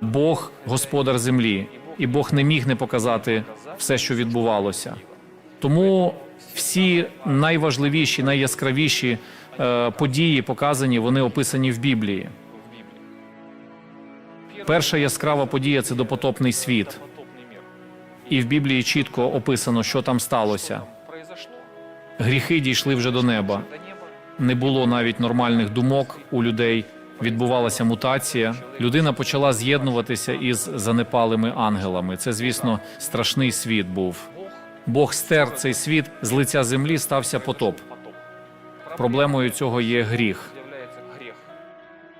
Бог господар землі, і Бог не міг не показати все, що відбувалося. Тому всі найважливіші, найяскравіші е, події, показані, вони описані в Біблії. Перша яскрава подія це допотопний світ. І в Біблії чітко описано, що там сталося. Гріхи дійшли вже до неба. Не було навіть нормальних думок у людей. Відбувалася мутація. Людина почала з'єднуватися із занепалими ангелами. Це, звісно, страшний світ був. Бог стер цей світ з лиця землі стався потоп. Проблемою цього є гріх.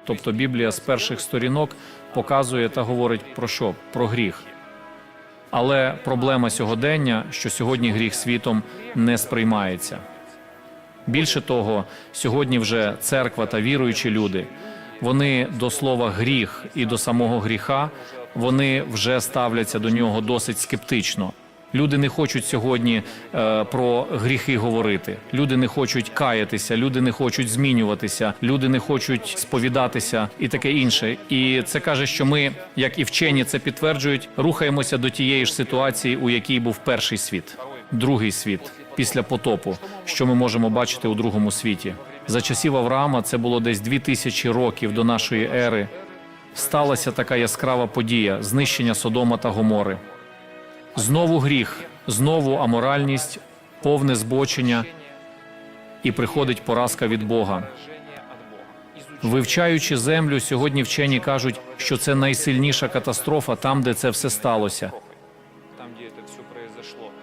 Тобто Біблія з перших сторінок показує та говорить про що? Про гріх. Але проблема сьогодення, що сьогодні гріх світом не сприймається. Більше того, сьогодні вже церква та віруючі люди, вони до слова гріх і до самого гріха, вони вже ставляться до нього досить скептично. Люди не хочуть сьогодні е, про гріхи говорити. Люди не хочуть каятися, люди не хочуть змінюватися, люди не хочуть сповідатися і таке інше. І це каже, що ми, як і вчені це підтверджують, рухаємося до тієї ж ситуації, у якій був перший світ, другий світ після потопу, що ми можемо бачити у другому світі. За часів Авраама це було десь дві тисячі років до нашої ери. Сталася така яскрава подія знищення Содома та Гомори. Знову гріх, знову аморальність, повне збочення, і приходить поразка від Бога. Вивчаючи землю, сьогодні вчені кажуть, що це найсильніша катастрофа там, де це все сталося.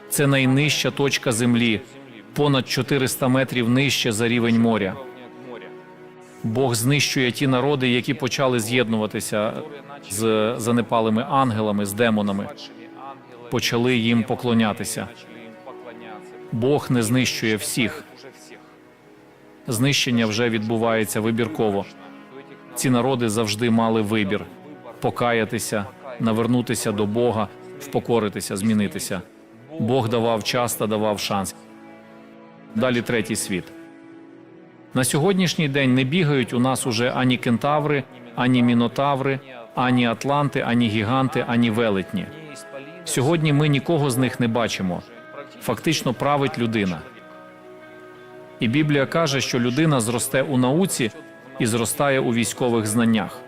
Це найнижча точка землі, понад 400 метрів нижче за рівень моря. Бог знищує ті народи, які почали з'єднуватися з занепалими ангелами, з демонами, почали їм поклонятися. Бог не знищує всіх. Знищення вже відбувається вибірково. Ці народи завжди мали вибір покаятися, навернутися до Бога, впокоритися, змінитися. Бог давав час та давав шанс. Далі третій світ. На сьогоднішній день не бігають у нас уже ані кентаври, ані мінотаври, ані атланти, ані гіганти, ані велетні. Сьогодні ми нікого з них не бачимо. Фактично править людина. І Біблія каже, що людина зросте у науці і зростає у військових знаннях.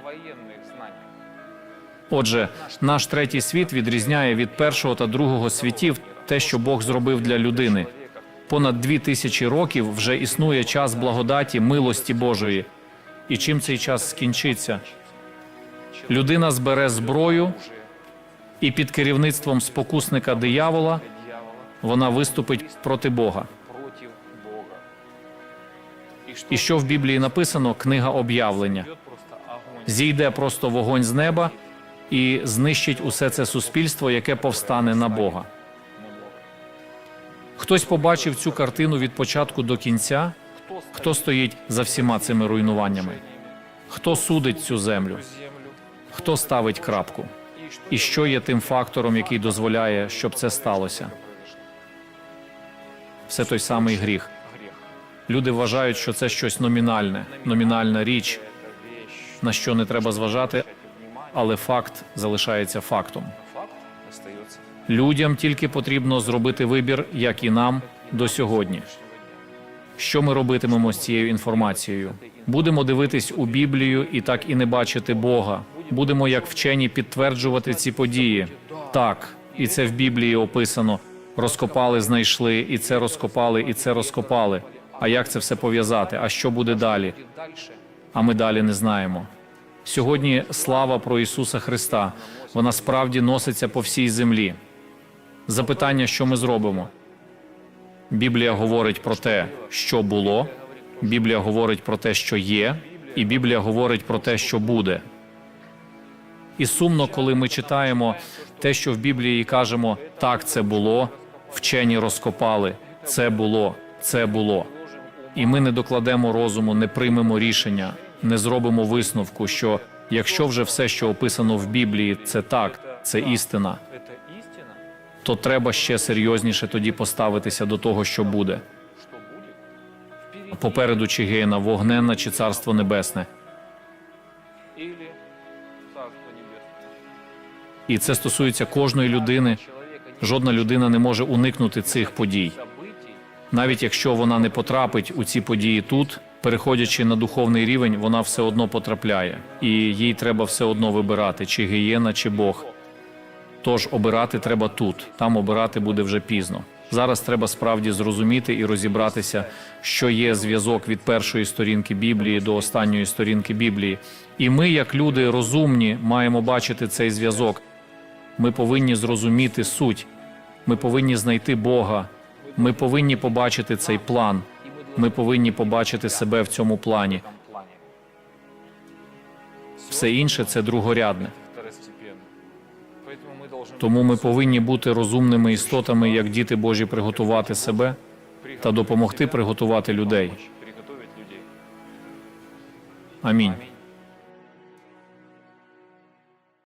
Отже, наш третій світ відрізняє від першого та другого світів те, що Бог зробив для людини. Понад дві тисячі років вже існує час благодаті, милості Божої. І чим цей час скінчиться? Людина збере зброю, і під керівництвом спокусника диявола вона виступить проти Бога. І що в Біблії написано? Книга об'явлення. Зійде просто вогонь з неба і знищить усе це суспільство, яке повстане на Бога. Хтось побачив цю картину від початку до кінця. Хто стоїть за всіма цими руйнуваннями? Хто судить цю землю? Хто ставить крапку? І що є тим фактором, який дозволяє, щоб це сталося? Все той самий гріх. Люди вважають, що це щось номінальне, номінальна річ, на що не треба зважати, але факт залишається фактом. Людям тільки потрібно зробити вибір, як і нам до сьогодні. Що ми робитимемо з цією інформацією? Будемо дивитись у Біблію і так і не бачити Бога. Будемо, як вчені, підтверджувати ці події. Так, і це в Біблії описано. Розкопали, знайшли, і це розкопали, і це розкопали. А як це все пов'язати? А що буде далі? А ми далі не знаємо. Сьогодні слава про Ісуса Христа, вона справді носиться по всій землі. Запитання, що ми зробимо? Біблія говорить про те, що було, Біблія говорить про те, що є, і Біблія говорить про те, що буде. І сумно, коли ми читаємо те, що в Біблії кажемо, так це було, вчені розкопали, це було, це було. І ми не докладемо розуму, не приймемо рішення, не зробимо висновку, що якщо вже все, що описано в Біблії, це так, це істина. То треба ще серйозніше тоді поставитися до того, що буде. Попереду чи гейна, вогненна чи царство небесне. І це стосується кожної людини. Жодна людина не може уникнути цих подій. Навіть якщо вона не потрапить у ці події тут, переходячи на духовний рівень, вона все одно потрапляє, і їй треба все одно вибирати, чи гієна, чи Бог. Тож обирати треба тут, там обирати буде вже пізно. Зараз треба справді зрозуміти і розібратися, що є зв'язок від першої сторінки Біблії до останньої сторінки Біблії. І ми, як люди розумні, маємо бачити цей зв'язок. Ми повинні зрозуміти суть. Ми повинні знайти Бога. Ми повинні побачити цей план. и мы должны Ми повинні побачити себе в цьому плані. в этом плане. Все інше це другорядне. Тому ми повинні бути розумними істотами, як діти Божі, приготувати себе та допомогти приготувати людей. Амінь.